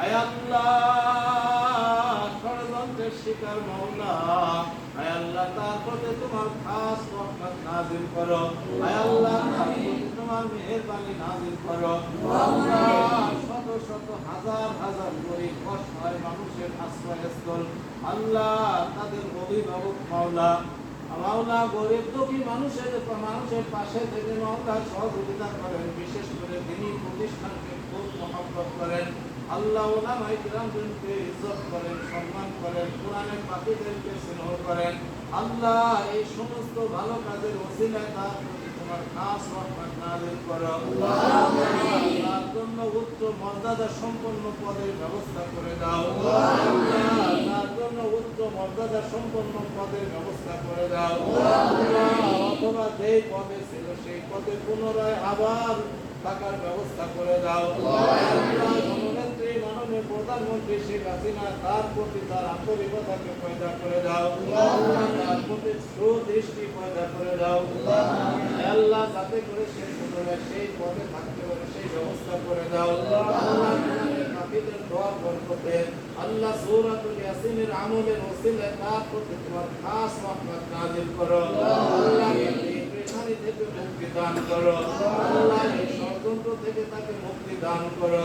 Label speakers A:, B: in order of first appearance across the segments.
A: আয় আল্লাহ শিকার মাওলা। আয় আল্লাহ, তার প্রতি তোমার খাস করো। আয় আল্লাহ, তার তোমার মেহেরবানি নাজিল করো। আল্লাহ, শত হাজার হাজার গরিব মানুষের আশ্রয়স্থল। আল্লাহ, তাদের অভিভাবক মাওলা। মাওলা, গরিব দুঃখী মানুষের মানুষের পাশে থেকে মাওলা সহযোগিতা করেন। বিশেষ করে তিনি প্রতিষ্ঠানকে খুব মহব্বত করেন। আল্লাহ ওলামাই কিরামকে ইজ্জত করেন সম্মান করেন কোরআনের পাখিদেরকে স্নেহ করেন। আল্লাহ এই সমস্ত ভালো কাজের ওসিলায় তার প্রতি তোমার খাস রহমত নাজিল করো। তার জন্য উচ্চ মর্যাদা সম্পন্ন পদের ব্যবস্থা করে দাও। তার জন্য উচ্চ মর্যাদা সম্পন্ন পদের ব্যবস্থা করে দাও। অথবা যেই পদে ছিল সেই পদে পুনরায় আবার থাকার ব্যবস্থা করে দাও। প্রধানমন্ত্রী শেখ হাসিনা তার প্রতি তার আন্তরিকতাকে পয়দা করে দাও। তার প্রতি সুদৃষ্টি পয়দা করে দাও। আল্লাহ যাতে করে সে পুনরায় সেই পদে থাকতে পারে, সেই ব্যবস্থা করে দাও। থেকে মুক্তি দান করো। তাকে মুক্তি দান করো।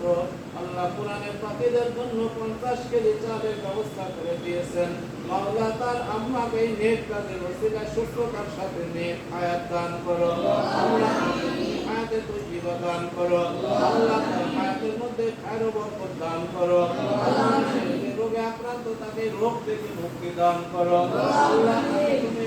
A: আল্লাহ কোরআনের পাখিদের জন্য পঞ্চাশ কেজি চালের ব্যবস্থা করে দিয়েছেন। মাওলা তার আম্মাকে কাজের ওসিলা সুস্থতার সাথে হায়াত দান করো। দান করো। আল্লাহ তার মধ্যে খায়র বরকত দান করো। রোগে আক্রান্ত তাকে রোগ থেকে মুক্তি দান করো। আল্লাহ তুমি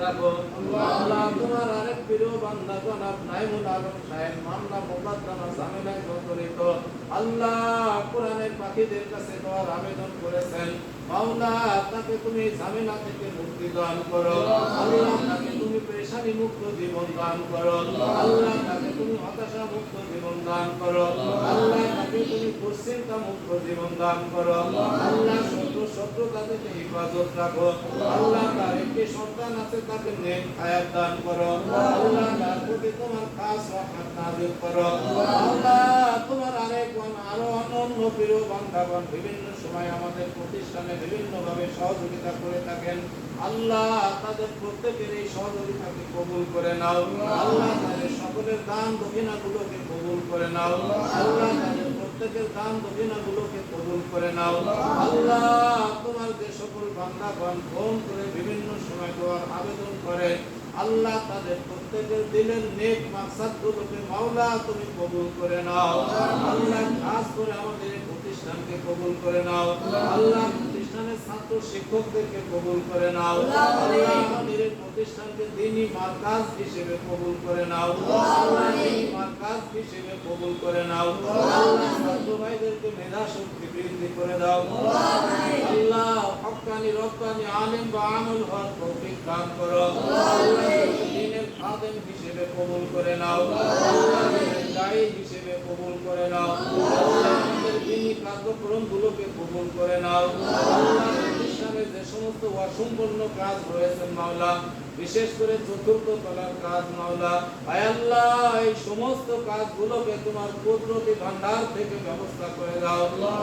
A: রাখো। আল্লাহ তোমার আরেক প্রিয় বান্দা জনাব নাইমুল আলম সাহেব, মামলা মোকদ্দমা ঝামেলায় জড়িত আল্লাহ কোরআনের পাখিদের কাছে দোয়ার আবেদন করেছেন। মাওলা তাকে তুমি ঝামেলা থেকে মুক্তি দান করো। আল্লাহ। তাকে তুমি পেশানি মুক্ত জীবন দান করো। আল্লাহ তাকে তুমি হতাশা মুক্ত জীবন দান করো। আল্লাহ তাকে তুমি দুশ্চিন্তা মুক্ত জীবন দান করো। আল্লাহ শত্রু শত্রুতা থেকে হেফাজত রাখো। আল্লাহ তার একটি সন্তান আছে তাকে নেক হায়াত দান করো। আল্লাহ তার প্রতি তোমার খাস রহমত নাজিল করো। আল্লাহ অন্য প্রিয় বান্ধাগণ বিভিন্ন সময় আমাদের প্রতিষ্ঠানে বিভিন্ন ভাবে সহযোগিতা করে থাকেন। আল্লাহ তাদের প্রত্যেকের এই সহযোগিতাকে কবুল করে নাও। আল্লাহ তাদের সকলের দান দক্ষিণাগুলোকে কবুল করে নাও। আল্লাহ তাদের প্রত্যেকের দান দক্ষিণাগুলোকে কবুল করে নাও। আল্লাহ তোমার যে সকল বান্দাগণ ফোন করে বিভিন্ন সময় দোয়ার আবেদন করে আল্লাহ তাদের প্রত্যেকের দিলের নেক মাকসাদ গুলোকে মাওলা তুমি কবুল করে নাও। আল্লাহ খাস করে আমাদের প্রতিষ্ঠানকে কবুল করে নাও। আল্লাহ প্রতিষ্ঠানের ছাত্র শিক্ষকদেরকে কবুল করে নাও। আল্লাহ প্রতিষ্ঠানকে দিনই মার্কাজ হিসেবে কবুল করে নাও। দিনই মার্কাজ হিসেবে কবুল করে নাও। ছাত্র ভাইদেরকে মেধা শক্তি বৃদ্ধি করে দাও। আল্লাহ হক্কানি রব্বানি আলিম বা আমল হওয়ার তৌফিক দান করো। দিনের খাদেম হিসেবে কবুল করে নাও। দায়ী হিসেবে কবুল করে নাও। আমাদের দিনী কার্যক্রম গুলোকে কবুল করে নাও। সমস্ত অসম্পূর্ণ কাজ রয়েছে মাওলা। বিশেষ করে চতুর্থ তলার কাজ মাওলা। আয় আল্লাহ এই সমস্ত কাজগুলোকে তোমার কুদরতি ভান্ডার থেকে ব্যবস্থা করে দাও। আল্লাহ।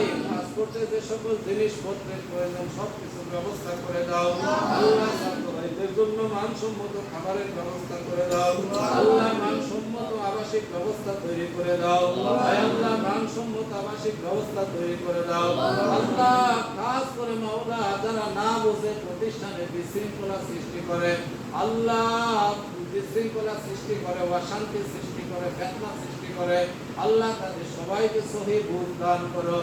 A: এই করতে যে সকল জিনিসপত্রের প্রয়োজন সব সবকিছুর ব্যবস্থা করে দাও। আল্লাহ ছাত্র জন্য মানসম্মত খাবারের ব্যবস্থা করে দাও। আল্লাহ মানসম্মত আবাসিক ব্যবস্থা তৈরি করে দাও। আল্লাহ। আবাসিক ব্যবস্থা তৈরি করে দাও। আল্লাহ খাস করে মাওলা যারা না বুঝে, প্রতিষ্ঠানে বিশৃঙ্খলা সৃষ্টি করে। আল্লাহ বিশৃঙ্খলা সৃষ্টি করে, অশান্তি সৃষ্টি করে, ফেতনা সৃষ্টি করে। আল্লাহ তাদের সবাইকে সহি বুঝ দান করো।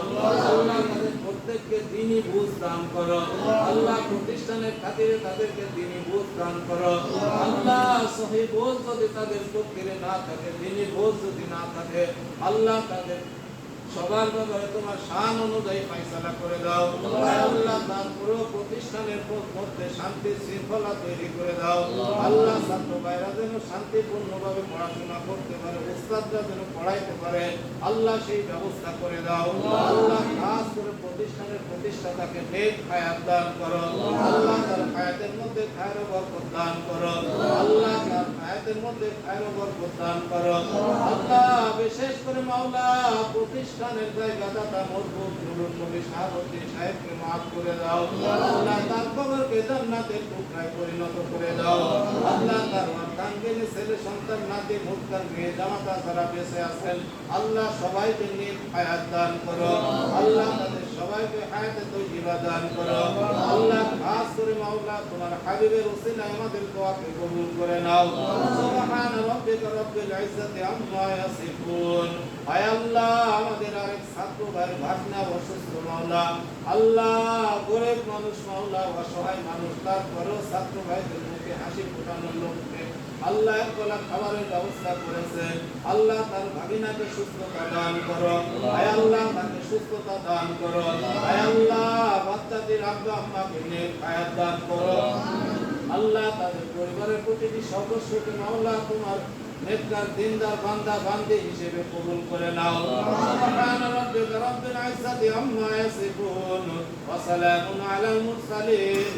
A: আল্লাহ তাদের প্রত্যেককে দিনই বুঝ দান করো। আল্লাহ প্রতিষ্ঠানের খাতিরে তাদেরকে দিনই বুঝ দান করো। আল্লাহ সহি বুঝ যদি তাদের পক্ষে না থাকে, দিনই বুঝ যদি না থাকে, আল্লাহ তাদের সবার ব্যাপারে তোমার শান অনুযায়ী ফাইসালা করে দাও। আল্লাহ তার পুরো প্রতিষ্ঠানের মধ্যে শান্তি শৃঙ্খলা তৈরি করে দাও। আল্লাহ ছাত্র ভাইরা যেন শান্তিপূর্ণভাবে পড়াশোনা করতে পারে, উস্তাদরা যেন পড়াইতে পারে, আল্লাহ সেই ব্যবস্থা করে দাও। আল্লাহ খাস করে প্রতিষ্ঠানের প্রতিষ্ঠাতাকে নেক হায়াত দান করো। আল্লাহ তার হায়াতের মধ্যে খায়ের বরকত দান করো। আল্লাহ তার হায়াতের মধ্যে খায়ের ও দান করো। আল্লাহ, বিশেষ করে মাওলা, প্রতিষ্ঠানের জায়গাটা মজবুত নুরুল নবী শাহাবুদ্দিন সাহেবকে মাফ করে দাও। আল্লাহ তার কবরকে জান্নাতের টুকরায় পরিণত করে দাও। আল্লাহ তার অর্ধাঙ্গিনী ছেলে, সন্তান, নাতি, মুক্তার মেয়ে, জামাতা যারা বেঁচে আছেন, আল্লাহ সবাইকে নিয়ে হায়াত দান করো। আল্লাহ তাদের সবাইকে হায়াতে তৈবা দান করো। আল্লাহ, খাস করে মাওলা, তোমার হাবিবের উসিলায় আমাদের দোয়াকে কবুল করে নাও। সুবহান রাব্বিকা রাব্বিল ইজ্জাতি আম্মা ইয়াসিফুন আয় আল্লাহ আমাদের আরেক ছাত্র ভাই ভাগনা অসুস্থ মাওলা আল্লাহ গরিব মানুষ মাওলা অসহায় মানুষ তারপরেও ছাত্র ভাইদের মুখে হাসি ফোটানোর লোককে আল্লাহ এক খাবারের ব্যবস্থা করেছে। আল্লাহ, তার ভাগিনাকে সুস্থতা দান করো। আয় আল্লাহ তাকে সুস্থতা দান করো। আয় আল্লাহ, বাচ্চাদের আব্বা আম্মাকে নিয়ে হায়াত দান করো। আল্লাহ তাদের পরিবারের প্রতিটি সদস্যকে মাওলা তোমার নেককার, দিনদার, বান্দা, বান্দি হিসেবে কবুল করে নাও। সুবহান রাব্বিকা আম্মা ইয়াসিফুন ওয়া সালামুন আলাল মুরসালিন।